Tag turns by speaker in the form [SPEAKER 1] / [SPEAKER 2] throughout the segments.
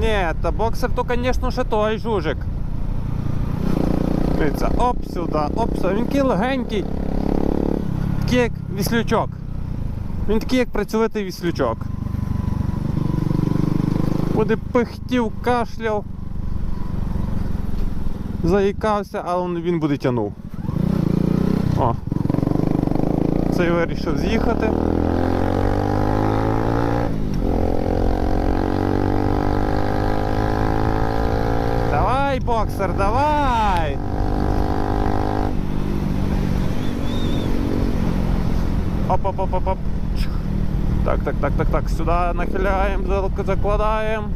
[SPEAKER 1] Ні, та боксер то, звісно, ще той жужик. Дивіться, оп сюди, оп сюди. Він такий легенький. Такий як віслючок. Він такий, як працьовитий віслючок. Буде пихтів, кашляв, заїкався, але він буде тянув. О. Цей вирішив з'їхати. Давай, боксер, давай! оп оп оп оп оп Чх. Так, так, так, так, так. Сюди нахиляємо, зак- закладаємо.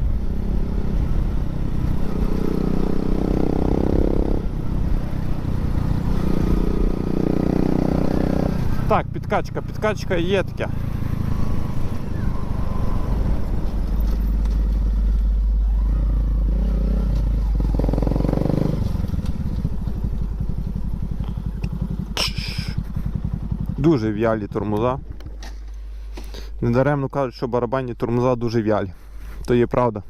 [SPEAKER 1] Так, підкачка, підкачка є таке. Дуже в'ялі тормоза. Недаремно кажуть, що барабанні тормоза дуже в'ялі. То є правда.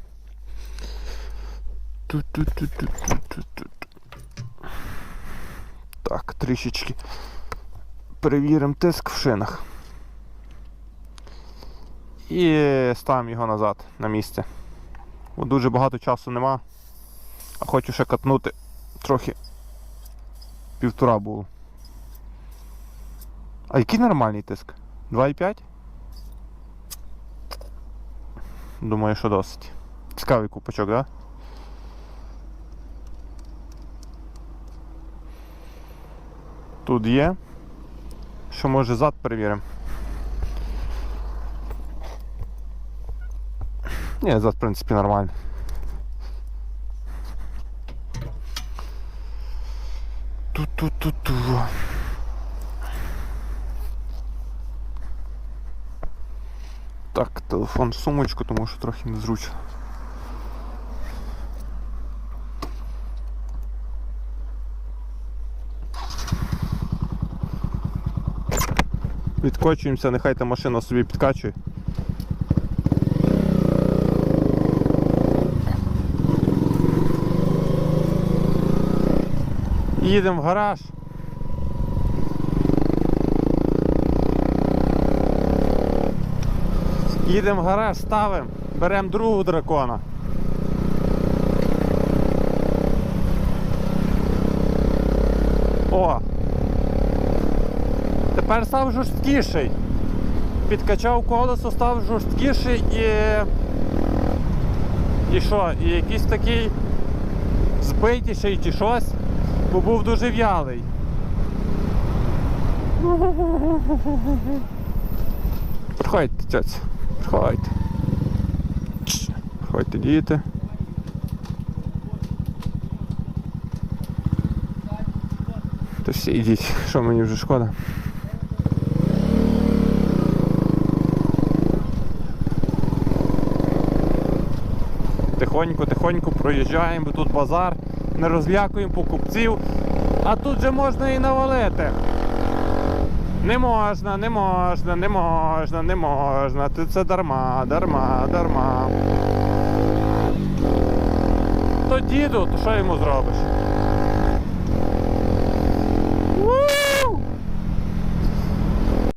[SPEAKER 1] Так, трішечки перевіримо тиск в шинах. І ставимо його назад на місце. Бо дуже багато часу нема. А хочу ще катнути трохи півтора було. А який нормальний тиск? 2,5? Думаю, що досить. Цікавий купачок, так? Да? Тут є. Що може зад перевіримо? Ні, зад, в принципі, нормально. Ту-ту-ту-ту. Так, телефон в сумочку, тому що трохи незручно. Відкочуємося, нехай та машина собі підкачує. Їдемо в гараж. Їдемо в гараж, ставимо, беремо другого дракона. О! Тепер став жорсткіший. Підкачав колесо, став жорсткіший і. І що? І якийсь такий збитіший чи щось, бо був дуже в'ялий. Приходьте, тьоць, приходьте. Чш, Приходьте, діти. То всі йдіть, що мені вже шкода. Тихонько, тихонько проїжджаємо, тут базар, не розлякуємо покупців, а тут же можна і навалити. Не можна, не можна, не можна, не можна. Ти Це дарма, дарма, дарма. То діду, то що йому зробиш?